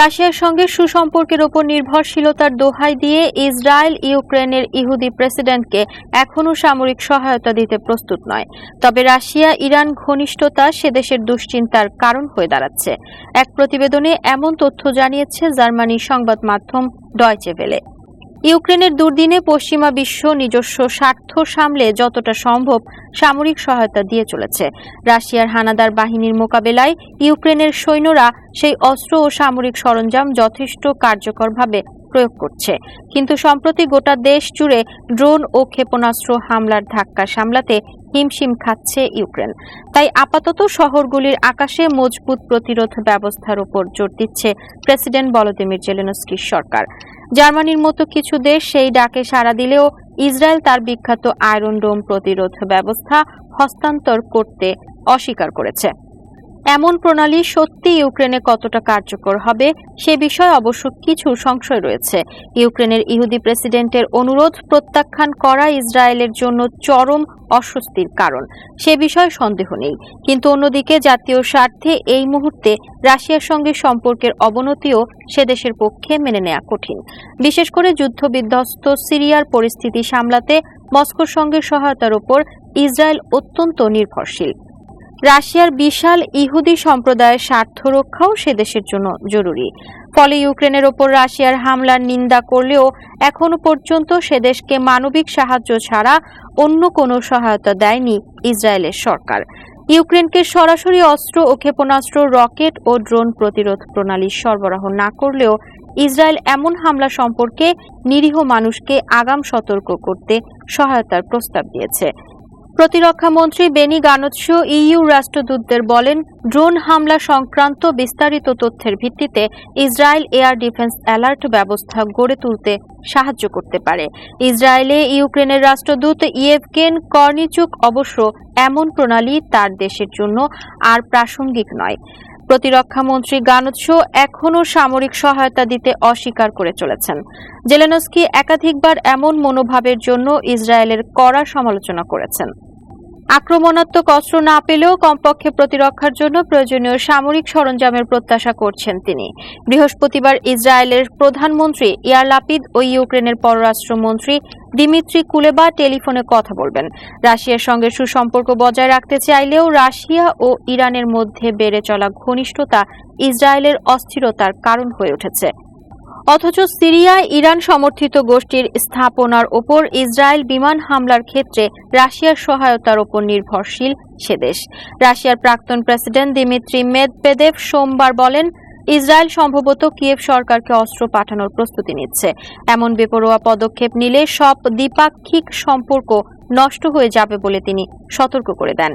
রাশিয়ার সঙ্গে সুসম্পর্কের ওপর নির্ভরশীলতার দোহাই দিয়ে ইসরায়েল, ইউক্রেনের ইহুদি প্রেসিডেন্টকে এখনও সামরিক সহায়তা দিতে প্রস্তুত নয়। তবে রাশিয়া, ইরান ঘনিষ্ঠতা সে দেশের দুশ্চিন্তার কারণ হয়ে দাঁড়াচ্ছে। এক প্রতিবেদনে এমন তথ্য জানিয়েছে জার্মানির সংবাদ মাধ্যম ডয়চে ভেলে ইউক্রেনের দুর্দিনে পশ্চিমা বিশ্ব নিজস্ব স্বার্থ সামলে যতটা সম্ভব সামরিক সহায়তা দিয়ে চলেছে। রাশিয়ার হানাদার বাহিনীর মোকাবেলায় ইউক্রেনের সৈন্যরা সেই অস্ত্র ও সামরিক সরঞ্জাম যথেষ্ট কার্যকরভাবে প্রয়োগ করছে। কিন্তু সম্প্রতি গোটা দেশ জুড়ে ড্রোন ও ক্ষেপণাস্ত্র হামলার ধাক্কা সামলাতে হিমশিম খাচ্ছে ইউক্রেন। তাই আপাতত শহরগুলির আকাশে মজবুত প্রতিরোধ ব্যবস্থার উপর জোর দিচ্ছে প্রেসিডেন্ট বলদিমির জেলেনস্কির সরকার। জার্মানির মতো কিছু দেশ সেই ডাকে সাড়া দিলেও ইসরায়েল তার বিখ্যাত আয়রন ডোম প্রতিরোধ ব্যবস্থা হস্তান্তর করতে অস্বীকার করেছে। এমন প্রণালী সত্যি ইউক্রেনে কতটা কার্যকর হবে সে বিষয়ে অবশ্য কিছু সংশয় রয়েছে। ইউক্রেনের ইহুদি প্রেসিডেন্টের অনুরোধ প্রত্যাখ্যান করা ইসরায়েলের জন্য চরম অস্বস্তির কারণ। সে বিষয়ে সন্দেহ নেই। কিন্তু অন্যদিকে জাতীয় স্বার্থে এই মুহূর্তে রাশিয়ার সঙ্গে সম্পর্কের অবনতিও সে দেশের পক্ষে মেনে নেওয়া কঠিন। বিশেষ করে যুদ্ধবিধ্বস্ত সিরিয়ার পরিস্থিতি সামলাতে মস্কোর সঙ্গে সহায়তার ওপর ইসরায়েল অত্যন্ত নির্ভরশীল। রাশিয়ার বিশাল ইহুদি সম্প্রদায়ের স্বার্থ রক্ষাও সে দেশের জন্য জরুরি। ফলে ইউক্রেনের ওপর রাশিয়ার হামলার নিন্দা করলেও এখনও পর্যন্ত সে দেশকে মানবিক সাহায্য ছাড়া অন্য কোনো সহায়তা দেয়নি ইসরায়েলের সরকার। ইউক্রেনকে সরাসরি অস্ত্র ও ক্ষেপণাস্ত্র, রকেট ও ড্রোন প্রতিরোধ প্রণালী সরবরাহ না করলেও ইসরায়েল এমন হামলা সম্পর্কে নিরীহ মানুষকে আগাম সতর্ক করতে সহায়তার প্রস্তাব দিয়েছে। প্রতিরক্ষা মন্ত্রী বেনি গানোৎসো ইইউ রাষ্ট্রদূতদের বলেন, ড্রোন হামলা সংক্রান্ত বিস্তারিত তথ্যের ভিত্তিতে ইসরায়েল এয়ার ডিফেন্স অ্যালার্ট ব্যবস্থা গড়ে তুলতে সাহায্য করতে পারে। ইসরায়েলে ইউক্রেনের রাষ্ট্রদূত ইয়েভকেন কর্নিচুক অবশ্য এমন প্রণালী তার দেশের জন্য আর প্রাসঙ্গিক নয়। প্রতিরক্ষা মন্ত্রী গানোৎসো এখনও সামরিক সহায়তা দিতে অস্বীকার করে চলেছেন। জেলেনস্কি একাধিকবার এমন মনোভাবের জন্য ইসরায়েলের কড়া সমালোচনা করেছেন। আক্রমণাত্মক অস্ত্র না পেলেও কমপক্ষে প্রতিরক্ষার জন্য প্রয়োজনীয় সামরিক সরঞ্জামের প্রত্যাশা করছেন তিনি। বৃহস্পতিবার ইসরায়েলের প্রধানমন্ত্রী ইয়ার লাপিদ ও ইউক্রেনের পররাষ্ট্রমন্ত্রী দিমিত্রি কুলেবা টেলিফোনে কথা বলবেন। রাশিয়ার সঙ্গে সুসম্পর্ক বজায় রাখতে চাইলেও রাশিয়া ও ইরানের মধ্যে বেড়ে চলা ঘনিষ্ঠতা ইসরায়েলের অস্থিরতার কারণ হয়ে উঠেছে। অথচ সিরিয়ায় ইরান সমর্থিত গোষ্ঠীর স্থাপনার ওপর ইসরায়েল বিমান হামলার ক্ষেত্রে রাশিয়ার সহায়তার ওপর নির্ভরশীল সে দেশ। রাশিয়ার প্রাক্তন প্রেসিডেন্ট দিমিত্রি মেদভেদেভ সোমবার বলেন, ইসরায়েল সম্ভবত কিয়েভ সরকারকে অস্ত্র পাঠানোর প্রস্তুতি নিচ্ছে। এমন বেপরোয়া পদক্ষেপ নিলে সব দ্বিপাক্ষিক সম্পর্ক নষ্ট হয়ে যাবে বলে তিনি সতর্ক করে দেন।